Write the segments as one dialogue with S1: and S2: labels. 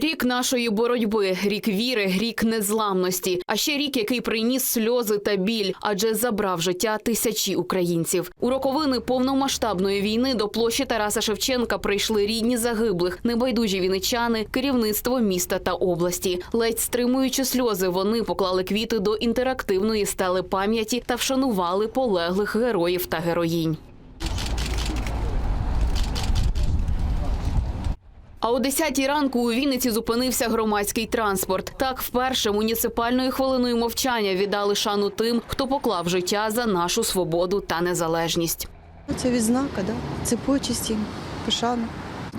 S1: Рік нашої боротьби, рік віри, рік незламності, а ще рік, який приніс сльози та біль, адже забрав життя тисячі українців. У роковини повномасштабної війни до площі Тараса Шевченка прийшли рідні загиблих, небайдужі віничани, керівництво міста та області. Ледь стримуючи сльози, вони поклали квіти до інтерактивної стели пам'яті та вшанували полеглих героїв та героїнь. А о 10 ранку у Вінниці зупинився громадський транспорт. Так, вперше муніципальною хвилиною мовчання віддали шану тим, хто поклав життя за нашу свободу та незалежність.
S2: Це відзнака, да? це почесті, пошана.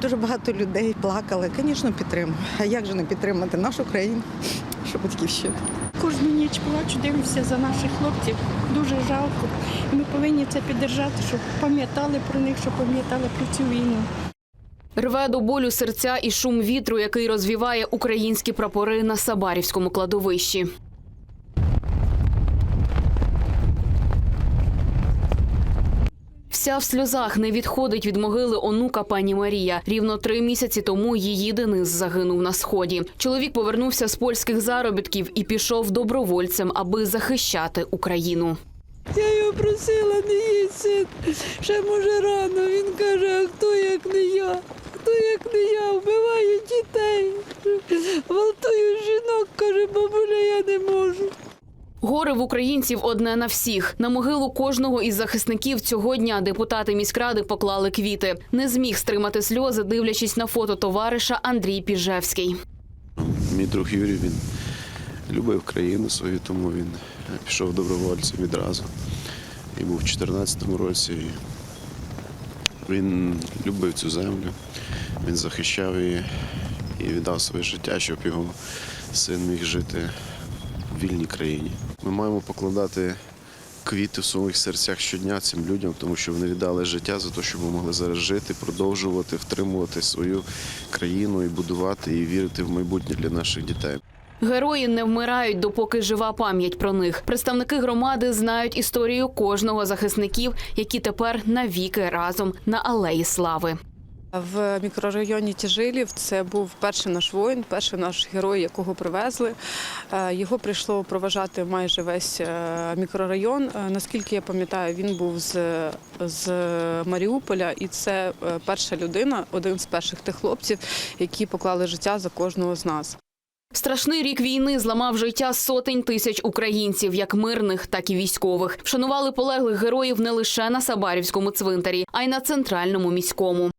S2: Дуже багато людей плакали. Звісно, підтримую. А як же не підтримати нашу країну, нашу батьківщину?
S3: Кожну ніч плачу, дивлюся за наших хлопців. Дуже жалко. Ми повинні це підтримати, щоб пам'ятали про них, щоб пам'ятали про цю війну.
S1: Рве до болю серця і шум вітру, який розвіває українські прапори на Сабарівському кладовищі. Вся в сльозах не відходить від могили онука пані Марія. Рівно три місяці тому її Денис загинув на сході. Чоловік повернувся з польських заробітків і пішов добровольцем, аби захищати Україну.
S4: Я його просила, не син, ще може рано. Він каже, а хто як не я? Як не я? Вбиваю дітей, гвалтую жінок, каже, бабуля, я не можу.
S1: Горе в українців одне на всіх. На могилу кожного із захисників цього дня депутати міськради поклали квіти. Не зміг стримати сльози, дивлячись на фото товариша Андрій Піжевський.
S5: Мій друг Юрій він любив країну свою, тому він пішов добровольцем відразу. І був у 2014 році. І Він любив цю землю, він захищав її і віддав своє життя, щоб його син міг жити в вільній країні. Ми маємо покладати квіти в своїх серцях щодня цим людям, тому що вони віддали життя за те, щоб ми могли зараз жити, продовжувати, втримувати свою країну і будувати і вірити в майбутнє для наших дітей.
S1: Герої не вмирають, допоки жива пам'ять про них. Представники громади знають історію кожного захисників, які тепер навіки разом на алеї слави.
S6: В мікрорайоні Тяжилів це був перший наш воїн, перший наш герой, якого привезли. Е, Його прийшло проважати майже весь е, мікрорайон. Е, Наскільки я пам'ятаю, він був з, з Маріуполя, і це перша людина, один з перших тих хлопців, які поклали життя за кожного з нас.
S1: Страшний рік війни зламав життя сотень тисяч українців, як мирних, так і військових. Вшанували полеглих героїв не лише на Сабарівському цвинтарі, а й на центральному міському.